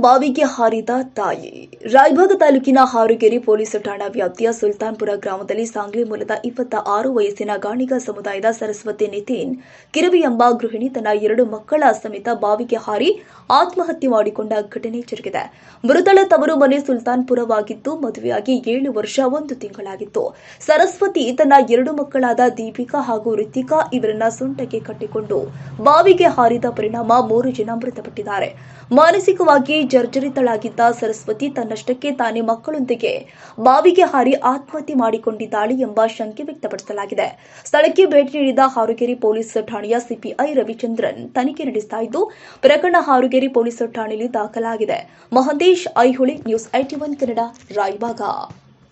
ಬಾವಿಗೆ ಹಾರಿದ ತಾಯಿ. ರಾಯಭಾಗ ತಾಲೂಕಿನ ಹಾರುಗೆರೆ ಪೊಲೀಸ್ ಠಾಣಾ ವ್ಯಾಪ್ತಿಯ ಸುಲ್ತಾನ್ಪುರ ಗ್ರಾಮದಲ್ಲಿ ಸಾಂಗ್ಲಿ ಮೂಲದ ಇಪ್ಪತ್ತ ಆರು ವಯಸ್ಸಿನ ಗಾಣಿಗ ಸಮುದಾಯದ ಸರಸ್ವತಿ ನಿತಿನ್, ಕಿರವಿ ಎಂಬ ಗೃಹಿಣಿ ತನ್ನ ಎರಡು ಮಕ್ಕಳ ಸಮೇತ ಬಾವಿಗೆ ಹಾರಿ ಆತ್ಮಹತ್ಯೆ ಮಾಡಿಕೊಂಡ ಘಟನೆ ಜರುಗಿದೆ. ಮೃತಳ ತವರು ಮನೆ ಸುಲ್ತಾನ್ಪುರವಾಗಿದ್ದು, ಮದುವೆಯಾಗಿ ಏಳು ವರ್ಷ ಒಂದು ತಿಂಗಳಾಗಿತ್ತು. ಸರಸ್ವತಿ ತನ್ನ ಎರಡು ಮಕ್ಕಳಾದ ದೀಪಿಕಾ ಹಾಗೂ ರಿತಿಕಾ ಇವರನ್ನ ಸೊಂಟಕ್ಕೆ ಕಟ್ಟಿಕೊಂಡು ಬಾವಿಗೆ ಹಾರಿದ ಪರಿಣಾಮ ಮೂರು ಜನ ಮೃತಪಟ್ಟಿದ್ದಾರೆ. ಮಾನಸಿಕವಾಗಿ ಜರ್ಜರಿತಳಾಗಿದ್ದ ಸರಸ್ವತಿ ತನ್ನಷ್ಟಕ್ಕೆ ತಾನೇ ಮಕ್ಕಳೊಂದಿಗೆ ಬಾವಿಗೆ ಹಾರಿ ಆತ್ಮಹತ್ಯೆ ಮಾಡಿಕೊಂಡಿದ್ದಾಳೆ ಎಂಬ ಶಂಕೆ ವ್ಯಕ್ತಪಡಿಸಲಾಗಿದೆ. ಸ್ಥಳಕ್ಕೆ ಭೇಟಿ ನೀಡಿದ ಹಾರುಗೇರಿ ಪೊಲೀಸ್ ಠಾಣೆಯ ಸಿಪಿಐ ರವಿಚಂದ್ರನ್ ತನಿಖೆ ನಡೆಸ್ತಾ ಇದ್ದು, ಪ್ರಕರಣ ಹಾರುಗೇರಿ ಪೊಲೀಸ್ ಠಾಣೆಯಲ್ಲಿ ದಾಖಲಾಗಿದೆ. Mahantesh Aihole news IT one Kannada Raybag